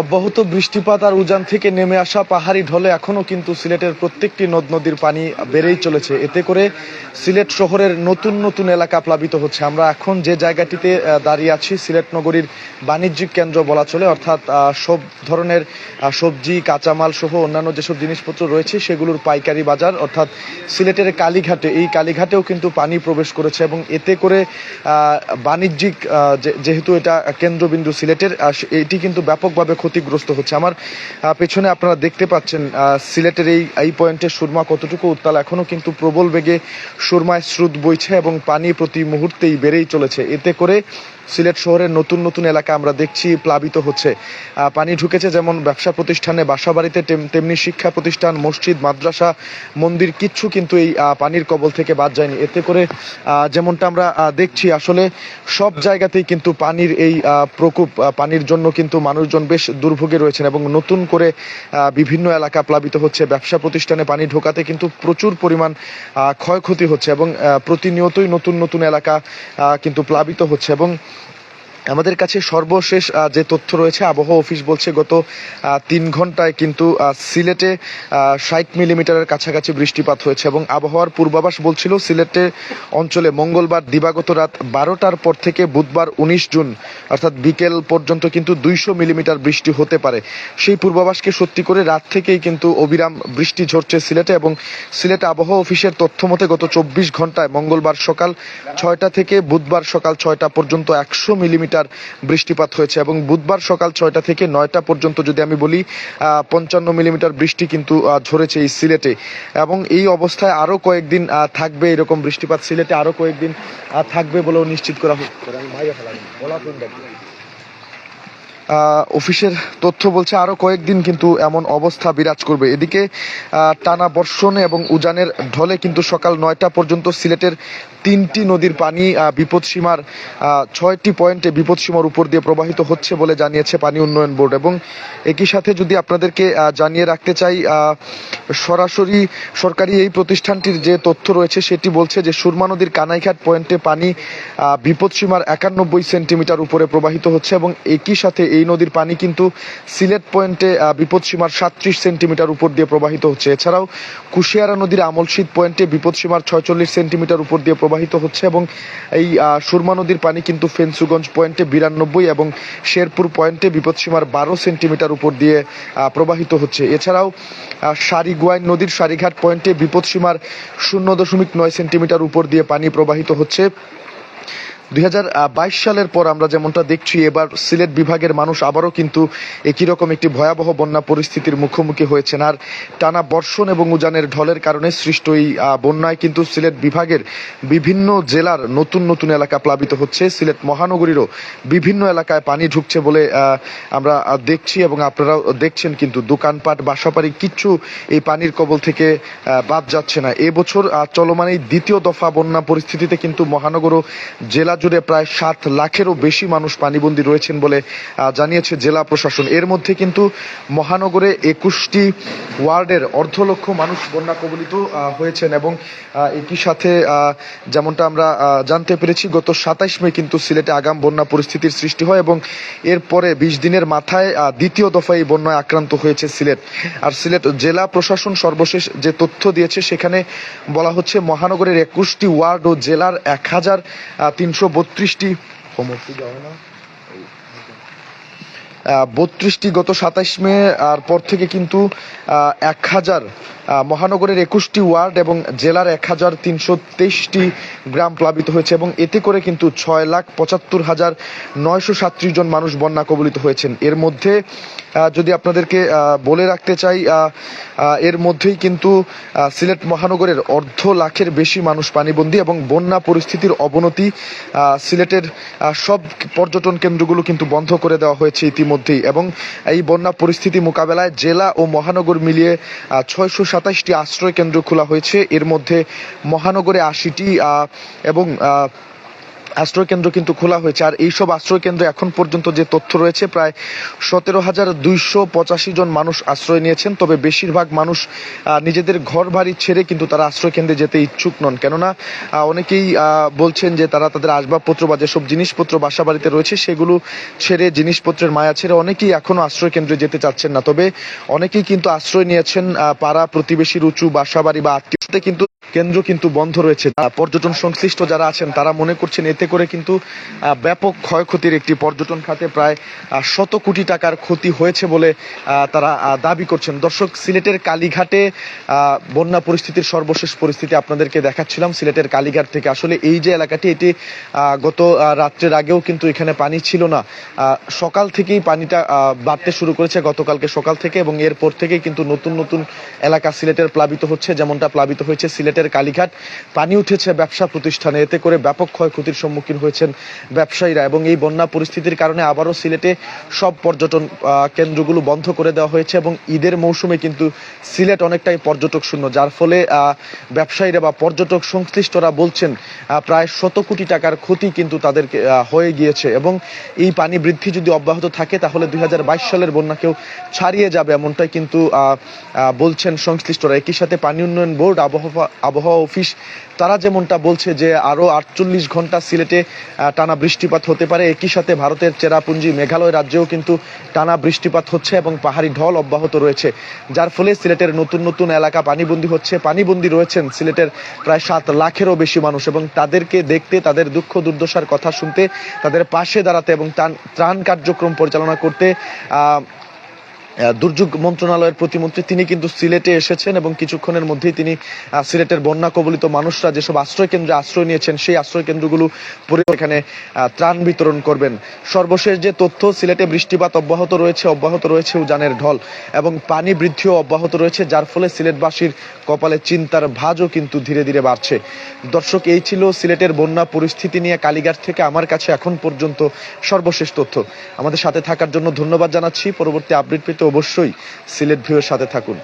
অব্যাহত বৃষ্টিপাত আর উজান থেকে নেমে আসা পাহাড়ি ঢলে এখনও কিন্তু সিলেটের প্রত্যেকটি নদ নদীর পানি বেড়েই চলেছে। এতে করে সিলেট শহরের নতুন নতুন এলাকা প্লাবিত হচ্ছে। আমরা এখন যে জায়গাটিতে দাঁড়িয়ে আছি, সিলেট নগরীর বাণিজ্যিক কেন্দ্র বলা চলে, অর্থাৎ সব ধরনের সবজি, কাঁচামাল সহ অন্যান্য যেসব জিনিসপত্র রয়েছে, সেগুলোর পাইকারি বাজার, অর্থাৎ সিলেটের কালীঘাটে। এই কালীঘাটেও কিন্তু পানি প্রবেশ করেছে এবং এতে করে বাণিজ্যিক যেহেতু এটা কেন্দ্রবিন্দু সিলেটের এটি কিন্তু ব্যাপকভাবে ক্ষতিগ্রস্ত হচ্ছে। আমার পেছনে আপনারা দেখতে পাচ্ছেন সিলেটের এই এই পয়েন্টে সুরমা কতটুকু উত্তাল, এখনও কিন্তু প্রবল বেগে সুরমায় স্রোত বইছে এবং পানি প্রতি মুহূর্তেই বেড়েই চলেছে। এতে করে সিলেট শহরের নতুন নতুন এলাকা আমরা দেখছি প্লাবিত হচ্ছে। পানি ঢুকেছে যেমন ব্যবসা প্রতিষ্ঠানে বাসা বাড়িতে তেমনি শিক্ষা প্রতিষ্ঠান, মসজিদ, মাদ্রাসা, মন্দির, কিচ্ছু কিন্তু এই পানির কবল থেকে বাদ যায়নি। এতে করে যেমনটা আমরা দেখছি, আসলে সব জায়গাতেই কিন্তু পানির এই প্রকোপ পানির জন্য কিন্তু মানুষজন বেশ দুর্ভোগে রয়েছেন এবং নতুন করে বিভিন্ন এলাকা প্লাবিত হচ্ছে। ব্যবসা প্রতিষ্ঠানে পানি ঢোকাতে কিন্তু প্রচুর পরিমাণ ক্ষয়ক্ষতি হচ্ছে এবং প্রতিনিয়তই নতুন নতুন এলাকা কিন্তু প্লাবিত হচ্ছে এবং আমাদের কাছে সর্বশেষ যে তথ্য রয়েছে আবহাওয়া অফিস বলছে গত তিন ঘন্টায় কিন্তু সিলেটে ষাট মিলিমিটারের কাছাকাছি বৃষ্টিপাত হয়েছে এবং আবহাওয়ার পূর্বাভাস বলছিল সিলেটে অঞ্চলে মঙ্গলবার দিবাগত রাত বারোটার পর থেকে বুধবার উনিশ জুন, অর্থাৎ বিকেল পর্যন্ত কিন্তু দুইশো মিলিমিটার বৃষ্টি হতে পারে। সেই পূর্বাভাসকে সত্যি করে রাত থেকেই কিন্তু অবিরাম বৃষ্টি ঝরছে সিলেটে এবং সিলেট আবহাওয়া অফিসের তথ্য মতে গত চব্বিশ ঘন্টায় মঙ্গলবার সকাল ছয়টা থেকে বুধবার সকাল ছয়টা পর্যন্ত একশো মিলিমিটার বৃষ্টিপাত হয়েছে এবং বুধবার সকাল ছয়টা থেকে নয়টা পর্যন্ত যদি আমি বলি পঞ্চান্ন মিলিমিটার বৃষ্টি কিন্তু ঝরেছে এই সিলেটে। এবং এই অবস্থায় আরও কয়েকদিন থাকবে এরকম বৃষ্টিপাত সিলেটে আরও কয়েকদিন থাকবে বলেও নিশ্চিত করা আহ, অফিসের তথ্য বলছে আরও কয়েকদিন কিন্তু এমন অবস্থা বিরাজ করবে। এদিকে টানা বর্ষণে এবং উজানের ঢলে কিন্তু সকাল নয়টা পর্যন্ত সিলেটের তিনটি নদীর পানি বিপদসীমার ছয়টি পয়েন্টে বিপদসীমার উপর দিয়ে প্রবাহিত হচ্ছে বলে জানিয়েছে পানি উন্নয়ন বোর্ড। এবং একই সাথে যদি আপনাদেরকে জানিয়ে রাখতে চাই সরাসরি সরকারি এই প্রতিষ্ঠানটির যে তথ্য রয়েছে সেটি বলছে যে সুরমা নদীর কানাইঘাট পয়েন্টে পানি বিপদসীমার একানব্বই সেন্টিমিটার উপরে প্রবাহিত হচ্ছে এবং একই সাথে এই নদীর পানি কিন্তু সিলেট পয়েন্টে বিপদসীমার সাতত্রিশ সেন্টিমিটার উপর দিয়ে প্রবাহিত হচ্ছে। এছাড়াও কুশিয়ারা নদীর আমলশীত পয়েন্টে বিপদসীমার ছয়চল্লিশ সেন্টিমিটার উপর দিয়ে প্রবাহিত হচ্ছে এবং এই সুরমা নদীর পানি কিন্তু ফেন্সুগঞ্জ পয়েন্টে বিরানব্বই এবং শেরপুর পয়েন্টে বিপদসীমার বারো সেন্টিমিটার উপর দিয়ে প্রবাহিত হচ্ছে। এছাড়াও আহ, সারিগুয়াইন নদীর সারিঘাট পয়েন্টে বিপদসীমার শূন্য দশমিক নয় সেন্টিমিটার উপর দিয়ে পানি প্রবাহিত হচ্ছে। দুই হাজার বাইশ সালের পর আমরা যেমনটা দেখছি, এবার সিলেট বিভাগের মানুষ আবারও কিন্তু একই রকম একটি ভয়াবহ বন্যা পরিস্থিতির মুখোমুখি হয়েছেন। আর টানা বর্ষণ এবং উজানের ঢলের কারণে সৃষ্ট এই বন্যায় কিন্তু সিলেট বিভাগের বিভিন্ন জেলার নতুন নতুন এলাকা প্লাবিত হচ্ছে। সিলেট মহানগরীরও বিভিন্ন এলাকায় পানি ঢুকছে বলে আমরা দেখছি এবং আপনারাও দেখছেন কিন্তু দোকানপাট, বাসাবাড়ি কিচ্ছু এই পানির কবল থেকে বাদ যাচ্ছে না। এবছর চলমান এই দ্বিতীয় দফা বন্যা পরিস্থিতিতে কিন্তু মহানগর জেলা জুড়ে প্রায় সাত লাখেরও বেশি মানুষ পানিবন্দী রয়েছেন বলে জানিয়েছে জেলা প্রশাসন। এর মধ্যে কিন্তু মহানগরে একুশটি ওয়ার্ডের অর্ধ লক্ষ মানুষ বন্যা কবলিত হয়েছেন এবং একই সাথে যেমনটা আমরা জানতে পেরেছি, গত সাতাইশ মে কিন্তু সিলেটে আগাম বন্যা পরিস্থিতির সৃষ্টি হয় এবং এরপরে বিশ দিনের মাথায় দ্বিতীয় দফায় এই বন্যায় আক্রান্ত হয়েছে সিলেট। আর সিলেট জেলা প্রশাসন সর্বশেষ যে তথ্য দিয়েছে, সেখানে বলা হচ্ছে মহানগরের একুশটি ওয়ার্ড ও জেলার এক হাজার তিনশো বত্রিশটি। বত্রিশটি গত সাতাইশ মে, আর পর থেকে কিন্তু এক হাজার মহানগরের একুশটি ওয়ার্ড এবং জেলার এক হাজার তিনশো তেইশটি গ্রাম প্লাবিত হয়েছে এবং এতে করে কিন্তু ছয় লাখ পঁচাত্তর হাজার নয়শো সাতত্রিশ জন মানুষ বন্যা কবলিত হয়েছেন। এর মধ্যে যদি আপনাদেরকে বলে রাখতে চাই এর মধ্যেই কিন্তু সিলেট মহানগরের অর্ধ লাখের বেশি মানুষ পানিবন্দী এবং বন্যা পরিস্থিতির অবনতি সিলেটের সব পর্যটন কেন্দ্রগুলো কিন্তু বন্ধ করে দেওয়া হয়েছে ইতিমধ্যেই এবং এই বন্যা পরিস্থিতি মোকাবেলায় জেলা ও মহানগর মিলিয়ে ছয়শো সাতাশটি আশ্রয় কেন্দ্র খোলা হয়েছে। এর মধ্যে মহানগরে আশিটি এবং আহ, আশ্রয় কেন্দ্র কিন্তু খোলা হয়েছে। আর এইসব আশ্রয় কেন্দ্র এখন পর্যন্ত যে তথ্য রয়েছে প্রায় সতেরো হাজার দুইশো পঁচাশি জন মানুষ আশ্রয় নিয়েছেন। তবে বেশিরভাগ মানুষ নিজেদের ঘর বাড়ি ছেড়ে কিন্তু তারা আশ্রয় কেন্দ্রে যেতে ইচ্ছুক নন। কেননা অনেকেই বলছেন যে তারা তাদের আসবাবপত্র বা যেসব জিনিসপত্র বাসা বাড়িতে রয়েছে সেগুলো ছেড়ে জিনিসপত্রের মায়া ছেড়ে অনেকেই এখনও আশ্রয় কেন্দ্রে যেতে চাচ্ছেন না। তবে অনেকেই কিন্তু আশ্রয় নিয়েছেন পাড়া প্রতিবেশীর উঁচু বাসা বাড়ি বা আত্মীয়তে কিন্তু কেন্দ্র কিন্তু বন্ধ রয়েছে। পর্যটন সংশ্লিষ্ট যারা আছেন, তারা মনে করছেন এতে করে কিন্তু ব্যাপক ক্ষয়ক্ষতির একটি পর্যটন খাতে প্রায় শত কোটি টাকার ক্ষতি হয়েছে বলে তারা দাবি করছেন। দর্শক, সিলেটের কালীঘাটে বন্যা পরিস্থিতির সর্বশেষ পরিস্থিতি আপনাদেরকে দেখাচ্ছিলাম। সিলেটের কালীঘাট থেকে আসলে এই যে এলাকাটি, এটি গত রাত্রের আগেও কিন্তু এখানে পানি ছিল না। সকাল থেকেই পানিটা বাড়তে শুরু করেছে গতকালকে সকাল থেকে এবং এরপর থেকেই কিন্তু নতুন নতুন এলাকা সিলেটের প্লাবিত হচ্ছে, যেমনটা প্লাবিত হয়েছে সিলেটের কালীঘাট। পানি উঠেছে ব্যবসা প্রতিষ্ঠানে। এতে করে ব্যাপক ক্ষয়ক্ষতির সম্মুখীন হয়েছেন ব্যবসায়ীরা এবং এই বন্যা পরিস্থিতির কারণে আবারও সিলেটে সব পর্যটন কেন্দ্রগুলো বন্ধ করে দেওয়া হয়েছে এবং ঈদের মৌসুমে কিন্তু সিলেট অনেকটাই পর্যটক শূন্য যার ফলে ব্যবসায়ীরা বা পর্যটক সংশ্লিষ্টরা বলছেন প্রায় শত কোটি টাকার ক্ষতি কিন্তু তাদেরকে আহ, হয়ে গিয়েছে এবং এই পানি বৃদ্ধি যদি অব্যাহত থাকে তাহলে দুই হাজার বাইশ সালের বন্যাকেও ছাড়িয়ে যাবে এমনটাই কিন্তু বলছেন সংশ্লিষ্টরা। একই সাথে পানি উন্নয়ন বোর্ড আবহাওয়া আবহাওয়া অফিস, তারা যেমনটা বলছে যে আরও আটচল্লিশ ঘণ্টা সিলেটে টানা বৃষ্টিপাত হতে পারে। একই সাথে ভারতের চেরাপুঞ্জি মেঘালয় রাজ্যেও কিন্তু টানা বৃষ্টিপাত হচ্ছে এবং পাহাড়ি ঢল অব্যাহত রয়েছে। যার ফলে সিলেটের নতুন নতুন এলাকা পানিবন্দী হচ্ছে। পানিবন্দী রয়েছেন সিলেটের প্রায় সাত লাখেরও বেশি মানুষ এবং তাদেরকে দেখতে, তাদের দুঃখ দুর্দশার কথা শুনতে, তাদের পাশে দাঁড়াতে এবং ত্রাণ- কার্যক্রম পরিচালনা করতে দুর্যোগ মন্ত্রণালয়ের প্রতিমন্ত্রী, তিনি কিন্তু সিলেটে এসেছেন এবং কিছুক্ষণের মধ্যেই তিনি সিলেটের বন্যা কবলিত মানুষরা যেসব আশ্রয় কেন্দ্রে আশ্রয় নিয়েছেন, সেই আশ্রয় কেন্দ্রগুলো এখানে ত্রাণ বিতরণ করবেন। সর্বশেষ যে তথ্য, সিলেটে বৃষ্টিপাত অব্যাহত রয়েছে অব্যাহত রয়েছে উজানের ঢল এবং পানি বৃদ্ধিও অব্যাহত রয়েছে, যার ফলে সিলেটবাসীর কপালে চিন্তার ভাঁজও কিন্তু ধীরে ধীরে বাড়ছে। দর্শক, এই ছিল সিলেটের বন্যা পরিস্থিতি নিয়ে কালীঘাট থেকে আমার কাছে এখন পর্যন্ত সর্বশেষ তথ্য। আমাদের সাথে থাকার জন্য ধন্যবাদ জানাচ্ছি। পরবর্তী আপডেট পেতে অবশ্যই সিলেট ভিউয়ের সাথে থাকুন।